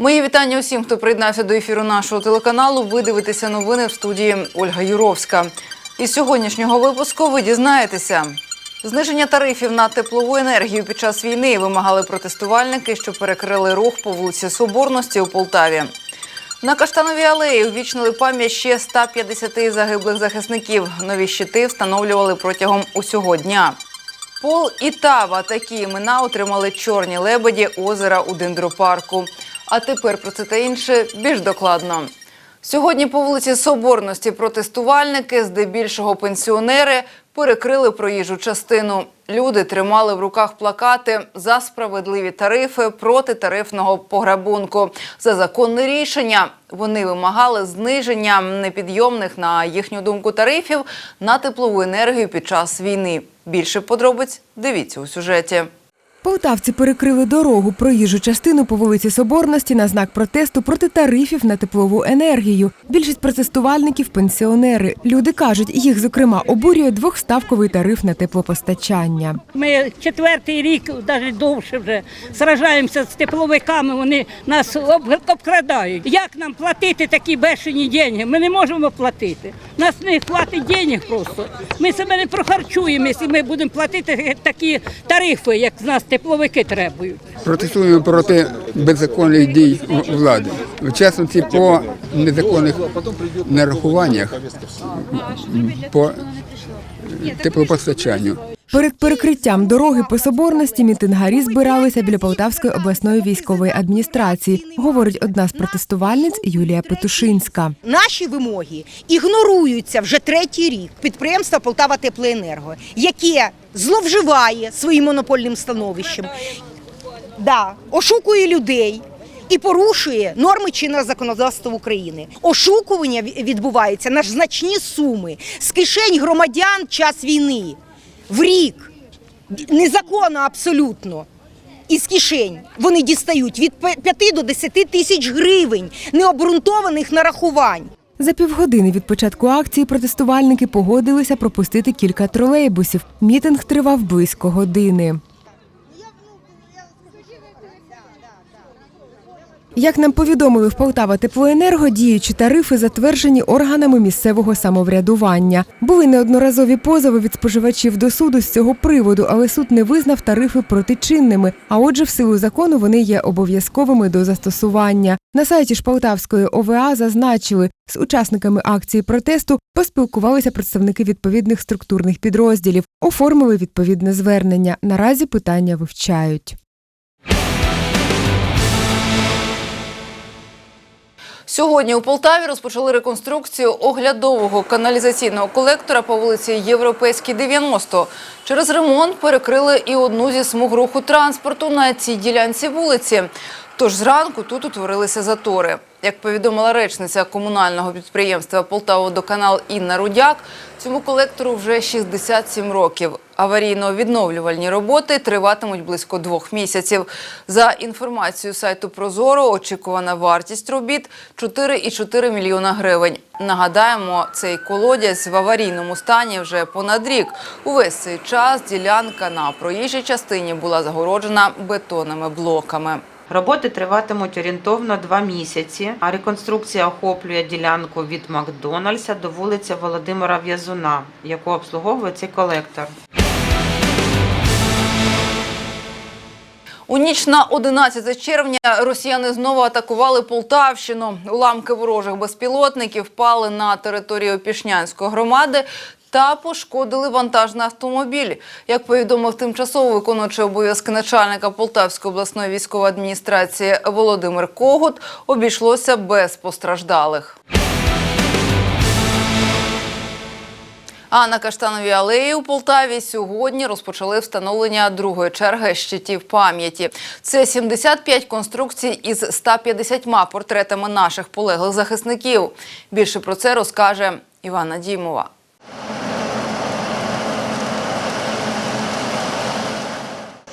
Мої вітання усім, хто приєднався до ефіру нашого телеканалу. Ви дивитеся новини в студії Ольга Юровська. Із сьогоднішнього випуску ви дізнаєтеся. Зниження тарифів на теплову енергію під час війни вимагали протестувальники, що перекрили рух по вулиці Соборності у Полтаві. На Каштановій алеї увічнили пам'ять ще 150 загиблих захисників. Нові щити встановлювали протягом усього дня. Пол і Тава такі імена отримали чорні лебеді озера у дендропарку. А тепер про це та інше більш докладно. Сьогодні по вулиці Соборності протестувальники, здебільшого пенсіонери, перекрили проїжджу частину. Люди тримали в руках плакати за справедливі тарифи проти тарифного пограбунку. За законне рішення вони вимагали зниження непідйомних на їхню думку тарифів на теплову енергію під час війни. Більше подробиць дивіться у сюжеті. Полтавці перекрили дорогу проїжджу частину по вулиці Соборності на знак протесту проти тарифів на теплову енергію. Більшість протестувальників пенсіонери. Люди кажуть, їх зокрема обурює двохставковий тариф на теплопостачання. Ми четвертий рік, навіть довше вже, сражаємося з тепловиками, вони нас обкрадають. Як нам платити такі бешені деньги? Ми не можемо платити. Нас не хватить денег просто. Ми себе не прохарчуємо, якщо ми будемо платити такі тарифи, як з нас тепловики требують. Протестуємо проти беззаконних дій влади. В частності по незаконних нарахуваннях по теплопостачанню. Перед перекриттям дороги по соборності мітингарі збиралися біля Полтавської обласної військової адміністрації, говорить одна з протестувальниць Юлія Петушинська. Наші вимоги ігноруються вже третій рік підприємства Полтава Теплоенерго, яке зловживає своїм монопольним становищем, да, ошукує людей. І порушує норми чинного законодавства України. Ошукування відбувається на значні суми з кишень громадян час війни в рік. Незаконно абсолютно. Із кишень вони дістають від 5 до 10 тисяч гривень необґрунтованих нарахувань. За півгодини від початку акції протестувальники погодилися пропустити кілька тролейбусів. Мітинг тривав близько години. Як нам повідомили в Полтава Теплоенерго, діючі тарифи затверджені органами місцевого самоврядування. Були неодноразові позови від споживачів до суду з цього приводу, але суд не визнав тарифи протичинними. А отже, в силу закону вони є обов'язковими до застосування. На сайті ж Полтавської ОВА зазначили, з учасниками акції протесту поспілкувалися представники відповідних структурних підрозділів, оформили відповідне звернення. Наразі питання вивчають. Сьогодні у Полтаві розпочали реконструкцію оглядового каналізаційного колектора по вулиці Європейській 90. Через ремонт перекрили і одну зі смуг руху транспорту на цій ділянці вулиці. Тож зранку тут утворилися затори. Як повідомила речниця комунального підприємства «Полтаводоканал» Інна Рудяк, цьому колектору вже 67 років. Аварійно-відновлювальні роботи триватимуть близько двох місяців. За інформацією сайту Прозоро, очікувана вартість робіт 4,4 мільйона гривень. Нагадаємо, цей колодязь в аварійному стані вже понад рік. Увесь цей час ділянка на проїжджій частині була загороджена бетонними блоками. Роботи триватимуть орієнтовно два місяці, а реконструкція охоплює ділянку від Макдональдса до вулиці Володимира В'язуна, яку обслуговує цей колектор. У ніч на 11 червня росіяни знову атакували Полтавщину. Уламки ворожих безпілотників впали на територію Пішнянської громади та пошкодили вантажний автомобіль. Як повідомив тимчасово виконуючий обов'язки начальника Полтавської обласної військової адміністрації Володимир Когут, обійшлося без постраждалих. А на Каштановій алеї у Полтаві сьогодні розпочали встановлення другої черги щитів пам'яті. Це 75 конструкцій із 150 портретами наших полеглих захисників. Більше про це розкаже Івана Дімова.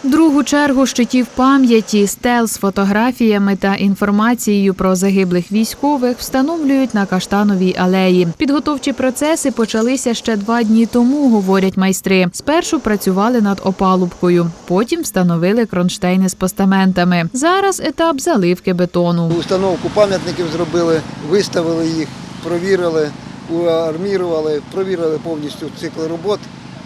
Другу чергу щитів пам'яті, стел з фотографіями та інформацією про загиблих військових встановлюють на Каштановій алеї. Підготовчі процеси почалися ще два дні тому, говорять майстри. Спершу працювали над опалубкою, потім встановили кронштейни з постаментами. Зараз етап заливки бетону. Установку пам'ятників зробили, виставили їх, провірили, уармірували, провірили повністю цикл робот.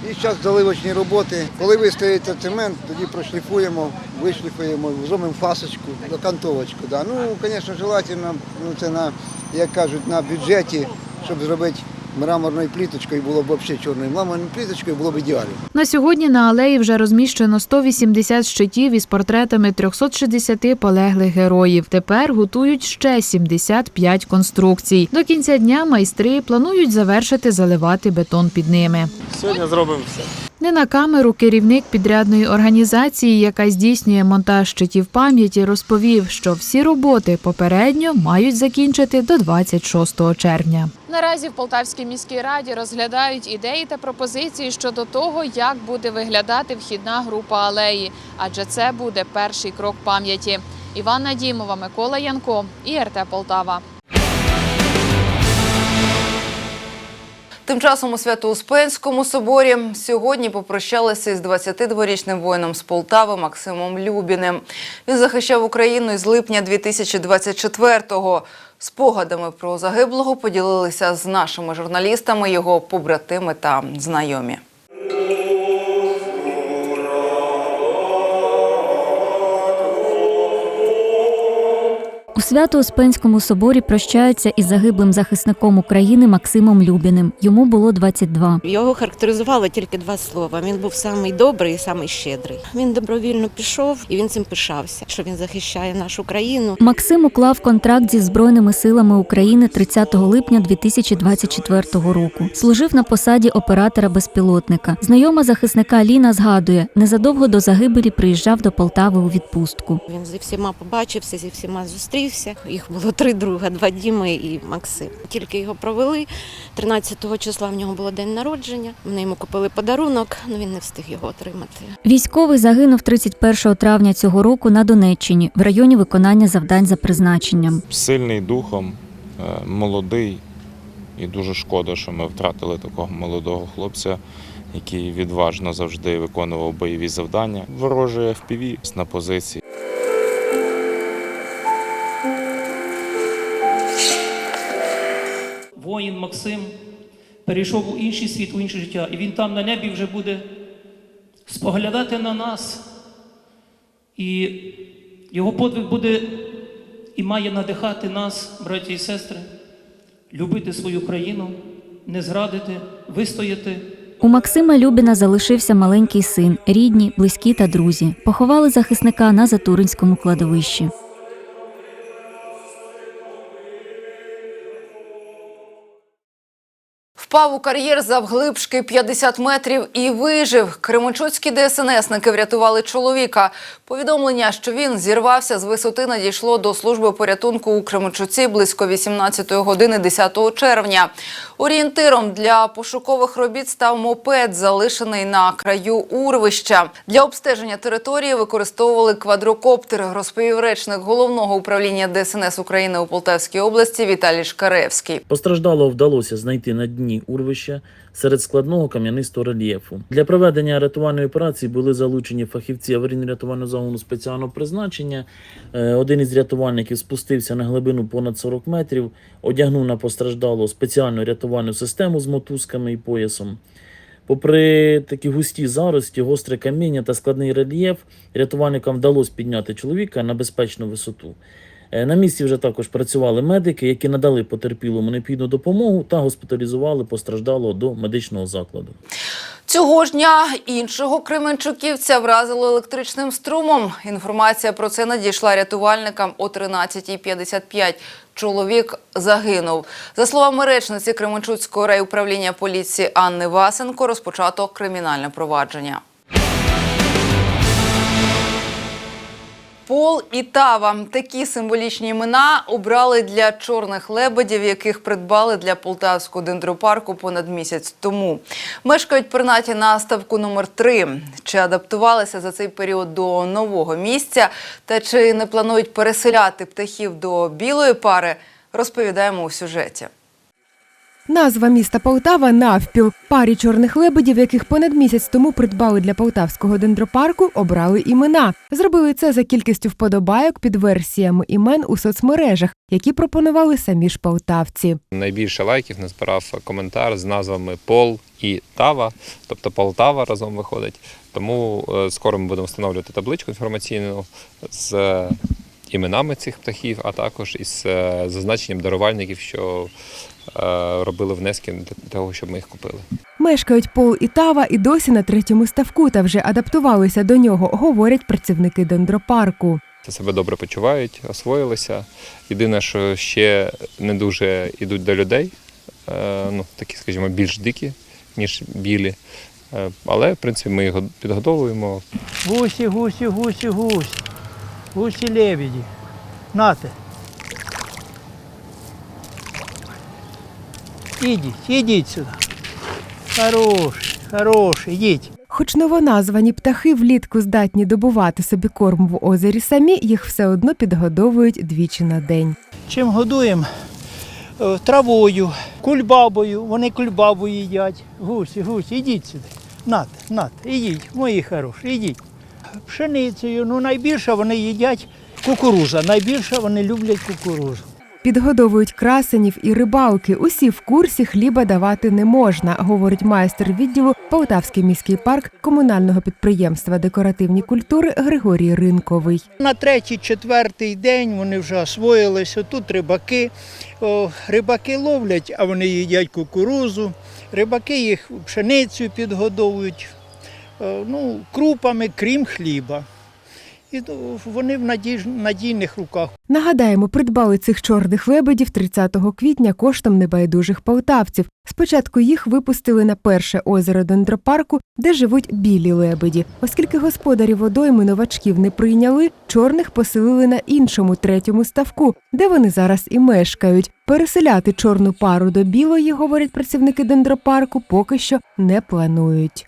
І зараз заливочні роботи. Коли вистоїться цемент, тоді прошліфуємо, вишліфуємо, зробимо фасочку, окантовочку. Да. Ну, звісно, желательно, ну, це на, як кажуть, на бюджеті, щоб зробити мраморною пліточкою, було б взагалі чорною мраморною пліточкою, було б ідеально. На сьогодні на алеї вже розміщено 180 щитів із портретами 360 полеглих героїв. Тепер готують ще 75 конструкцій. До кінця дня майстри планують завершити заливати бетон під ними. Сьогодні зробимо все. Не на камеру керівник підрядної організації, яка здійснює монтаж щитів пам'яті, розповів, що всі роботи попередньо мають закінчити до 26 червня. Наразі в Полтавській міській раді розглядають ідеї та пропозиції щодо того, як буде виглядати вхідна група алеї, адже це буде перший крок пам'яті. Іванна Дімова, Микола Янко і РТ Полтава. Тим часом у Свято-Успенському соборі сьогодні попрощалися із 22-річним воїном з Полтави Максимом Любіним. Він захищав Україну із липня 2024-го. Спогадами про загиблого поділилися з нашими журналістами, його побратими та знайомі. У Свято-Успенському соборі прощаються із загиблим захисником України Максимом Любіним. Йому було 22. Його характеризували тільки два слова. Він був самий добрий і самий щедрий. Він добровільно пішов і він цим пишався, що він захищає нашу країну. Максим уклав контракт зі Збройними силами України 30 липня 2024 року. Служив на посаді оператора безпілотника. Знайома захисника Ліна згадує, незадовго до загибелі приїжджав до Полтави у відпустку. Він зі всіма побачився, зі всіма зустрівся. Їх було три друга: два Діми і Максим. Тільки його провели. 13 числа в нього було день народження. Вони йому купили подарунок, але він не встиг його отримати. Військовий загинув 31 травня цього року на Донеччині в районі виконання завдань за призначенням. Сильний духом, е, молодий. І дуже шкода, що ми втратили такого молодого хлопця, який відважно завжди виконував бойові завдання. Ворожий FPV на позиції. Воїн Максим перейшов у інший світ, у інше життя, і він там на небі вже буде споглядати на нас. І його подвиг буде і має надихати нас, браті і сестри, любити свою країну, не зрадити, вистояти. У Максима Любіна залишився маленький син, рідні, близькі та друзі. Поховали захисника на Затуринському кладовищі. Впав у кар'єр завглибшки 50 метрів і вижив. Кременчуцькі ДСНСники врятували чоловіка. Повідомлення, що він зірвався з висоти, надійшло до служби порятунку у Кременчуці близько 18 години 10 червня. Орієнтиром для пошукових робіт став мопед, залишений на краю урвища. Для обстеження території використовували квадрокоптер, розповів речник головного управління ДСНС України у Полтавській області Віталій Шкаревський. Постраждалого вдалося знайти на дні урвища серед складного кам'янистого рельєфу. Для проведення рятувальної операції були залучені фахівці аварійно-рятувального загону спеціального призначення. Е, Один із рятувальників спустився на глибину понад 40 метрів, одягнув на постраждалого спеціальну рятувальну систему з мотузками і поясом. Попри такі густі зарості, гостре каміння та складний рельєф, рятувальникам вдалося підняти чоловіка на безпечну висоту. Е, На місці вже також працювали медики, які надали потерпілому необхідну допомогу та госпіталізували постраждалого до медичного закладу. Цього ж дня іншого кременчуківця вразило електричним струмом. Інформація про це надійшла рятувальникам о 13.55. Чоловік загинув. За словами речниці Кременчуцького райуправління поліції Анни Васенко, розпочато кримінальне провадження. Пол і Тава. Такі символічні імена обрали для чорних лебедів, яких придбали для полтавського дендропарку понад місяць тому. Мешкають пернаті на ставку номер 3 Чи адаптувалися за цей період до нового місця та чи не планують переселяти птахів до білої пари, розповідаємо у сюжеті. Назва міста Полтава навпіл. Парі чорних лебедів, яких понад місяць тому придбали для полтавського дендропарку, обрали імена. Зробили це за кількістю вподобайок під версіями імен у соцмережах, які пропонували самі ж полтавці. Найбільше лайків назбирав коментар з назвами Пол і Тава, тобто Полтава разом виходить. Тому е, скоро ми будемо встановлювати табличку інформаційну з іменами цих птахів, а також із е, зазначенням дарувальників, що е, робили внески для того, щоб ми їх купили. Мешкають Пол і Тава і досі на третьому ставку та вже адаптувалися до нього, говорять працівники дендропарку. Себе добре почувають, освоїлися. Єдине, що ще не дуже йдуть до людей, е, ну, такі, скажімо, більш дикі, ніж білі. Але, в принципі, ми його підгодовуємо, Гусі, гусі, гусі, гусі. Гусі лебеді. Нате. Ідіть, ідіть сюди. Хороший, хороший, ідіть. Хоч новоназвані птахи влітку здатні добувати собі корм в озері самі, їх все одно підгодовують двічі на день. Чим годуємо? Е, Травою, кульбабою. Вони кульбабу їдять. Гусі, гусі, ідіть сюди. Нате, нате, ідіть, мої хороші, ідіть. Пшеницею, ну найбільше вони їдять кукуруза. Найбільше вони люблять кукурузу. Підгодовують красенів і рибалки. Усі в курсі хліба давати не можна, говорить майстер відділу Полтавський міський парк комунального підприємства декоративні культури Григорій Ринковий. На третій, четвертий день вони вже освоїлися. Тут рибаки. О, рибаки ловлять, а вони їдять кукурузу. Рибаки їх пшеницею підгодовують, ну, крупами, крім хліба. І вони в надіж- надійних руках. Нагадаємо, придбали цих чорних лебедів 30 квітня коштом небайдужих полтавців. Спочатку їх випустили на перше озеро дендропарку, де живуть білі лебеді. Оскільки господарі водойми новачків не прийняли, чорних поселили на іншому третьому ставку, де вони зараз і мешкають. Переселяти чорну пару до білої, говорять працівники дендропарку, поки що не планують.